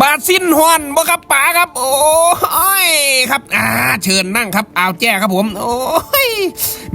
บาซินฮอนบ่ครับป๋าครับ โอ้ยครับ อ่า เชิญนั่งครับเอาแจ้ครับผม โอ้ย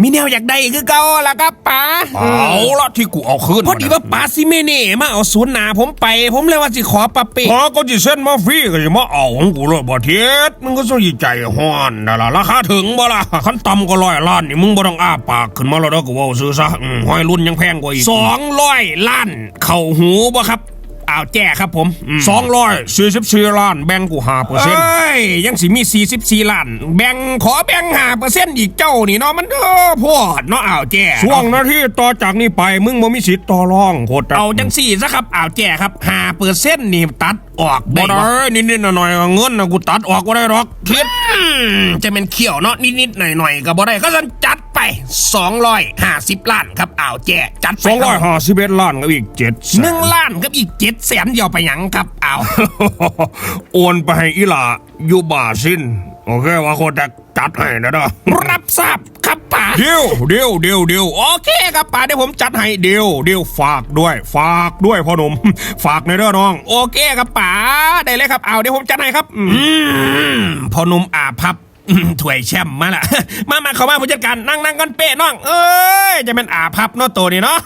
มีแนวอยากได้คือเก่าละครับป๋าเอาละที่กูเอาคืนพอดีว่าป๋าซิเมเน่มาเอาศูนย์หนาผมไป ผมเลยว่าสิขอปะเปะพอก็จะเส้นมาฟรีก็จะมาเอาของกูเลยบ่เทียดมึงก็ต้องใจฮ้อนนั่นล่ะราคาถึงบ่ล่ะขั้นต่ำก็ร้อยล้านนี่มึงบ่ต้องอ้าปากขึ้นมาแล้วเด้อกูเว่าซื้อซะอืมห้อยรุ่นยังแพงกว่าอีกสองร้อยล้าน เข่าหูบ่ครับเอาแจ้ครับผมอืมสองร้อยสี่สิบสี่ล้านแบ่งกูห้าเปอร์เอเซ็นต์้ยยังสิมี44ล้าน แบ่งขอแบ่งหาเปอร์เซ็นต์อีกเจ้านี่เนาะมันเออพอดเนาะอ้าวแจ้ช่วงนาทีต่อจากนี้ไปมึงบ่มีสิทธิ์ต่อรองโคตรเอาจังสี่ซะครับอ้าวแจ้ครับหาเปอร์เซ็นต์นี่ตัดออกบ่ได้ได้บ่นิดๆหน่อยๆเงินนะกูตัดออกก็ได้หรอกเทียดอืมจะเป็นเขี้ยวเนาะนิดๆหน่อยๆก็บ่ได้ก็สันจัดไป 250ล้านครับอ้าวแจ้จัดไปสองคร้อยรับห้าสิบเอ็ดล้านกับอีกเจ็ดหนึ่งล้านกับอีกเจ็ดแสนเดียวไปหยังครับอ้าว โอนไปให้อีหลาอยู่บาซินโอเคว่าโคตรจัดให้นะเด้อ รับทราบครับป๋าเดียวเดียวเดียวเดียวโอเคครับป๋าเดี๋ยวผมจัดให้เดียวเดียวฝากด้วย ฝากด้วยพ่อหนุ่ม ฝากในอยเด้อน้อง โอเคครับป๋าได้เลยครับเอาเดี๋ยวผมจัดให้ครับ อืมพอหนุ่มอาพับ อืมถ้วยแชมป์มาละมามาเข้ามาผู้จัดการนั่งนั่งกันเป๊ะน้อง เอ้ยจะเป็นอาพับเนาะตัวนี้เนาะ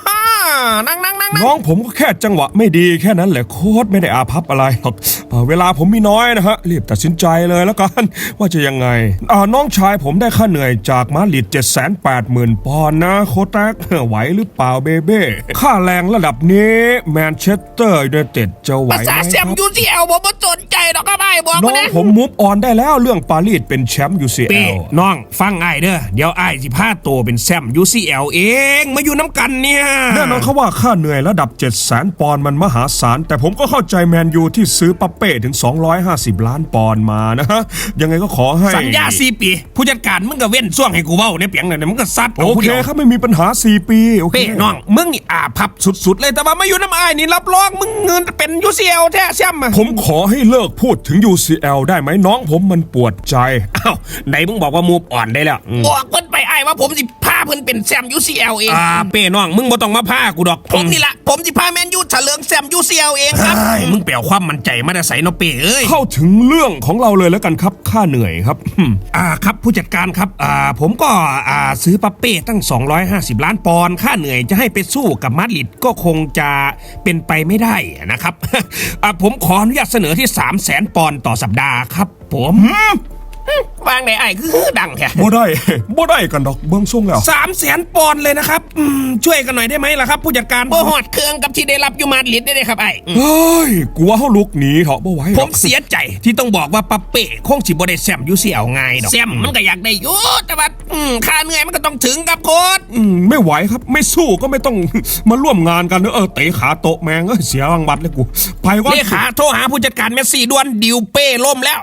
นั่งนั่งนั่งนั่ง น้องผมก็แค่จังหวะไม่ดีแค่นั้นแหละโค้ดไม่ได้อาพับอะไรหรอกเอ่อเวลาผมมีน้อยนะฮะรีบตัดสินใจเลยแล้วกัน ว่าจะยังไงอ่าน้องชายผมได้ค่าเหนื่อยจากมาดริด7 8 0 0 0 0ปอนด์นะโค้ดแท็กไหวหรือเปล่าเบเบ้ค่าแรงระดับนี้แมนเชสเตอร์ยูไนเต็ดจะไหวภาไหมษาแชมป์ครับยูซีเอลผมไม่สนใจหรอกครับไอ้บอกน้มาองนะผมมูฟออนได้แล้วเรื่องปารีสเป็นแชมป์เป้ UCL น้องฟังไอ้ายเด้อเดี๋ยวไอ้ายสิพาโตวเป็นแชมป์ UCL เองมาอยู่น้ำกันเนี่ยแน่นอนเขาว่าค่าเหนื่อยระดับ7 0 0 0 0 0ปอนด์มันมหาศาล แต่ผมก็เข้าใจแมนยูที่ซื้อปัปเป้ถึง 250 ล้านปอนด์มานะฮะยังไงก็ขอให้ สัญญาสี่ปี ผู้จัดการมึงก็เว้นช่วงให้กูเว้าในเปียงเนี่ยมึงก็ซัดาโอผู้เคดียวครับไม่มีปัญหา 4 ปีโอเคเป้น้องมึงนี่อาพับสุดๆ เลยแต่ว่ามาอยู่น้ำอายนี่รับรองมึงเงินเป็น UCL แท้แชมป์อะผมขอให้เลิกพูดถึง UCL ได้ไหมน้องผมมันปวดใจอ้าวไหนมึงบอกว่ามูฟอ่อนได้แล้วบอกเพิ่นไปไอ้ายว่าผมสิพาเพิ่นเป็นแชมป์ UCL เองอ่าเป้น้องมึงบ่ต้องมาพากูดอกผมนี่ละผมสิพาแมนยูเฉลิมแชมป์ UCL เองครับมึงเปลี่ยวความมั่นใจมาแต่ใส่เนาะเป้เอ้ย เข้าถึงเรื่องของเราเลยแล้วกันครับ ค่าเหนื่อยครับอ่าครับผู้จัดการครับ อ่าผมก็อ่าซื้อปัปเป้ตั้ง 250 ล้านปอนด์ค่าเหนื่อยจะให้ไปสู้กับมาดริดก็คงจะเป็นไปไม่ได้นะครับ อ่าผมขออนุญาตเสนอที่ 3 0 0แสนปอนด์ต่อสัปดาห์ครับ ผม วางไหนไอ้คือดังแค่บ่ได้บ่ได้กันดอกเบื้องส่งแล้วสามแสนปอนด์เลยนะครับอืมช่วยกันหน่อยได้ไหมล่ะครับ ผู้จัดการบ่หอดเครื่องกับที่ได้รับอยู่มาดริดได้เลยครับไอ้อืมเฮ้ยกลัวเขาลุกหนีเถอะบ่ไหวหผรอกมเสียใจที่ต้องบอกว่าปัปเป้คงสิบ่ได้แซมอยูเสียวง่ายดอกแซมมันก็อยากได้อยู่แต่ว่าอืมค่าเหนื่อยมันก็ต้องถึงครับโค้ดอืมไม่ไหวครับ ไม่สู้ก็ไม่ต้อง มาร่วมงานกันเนอะเออเตะขาโตะแมงเอ้ยเสียรางวัลเลยกู ไปว่าเลขาโทรหาผู้จัดการเมสซี่ด่วนดิวเป้ล่มแล้ว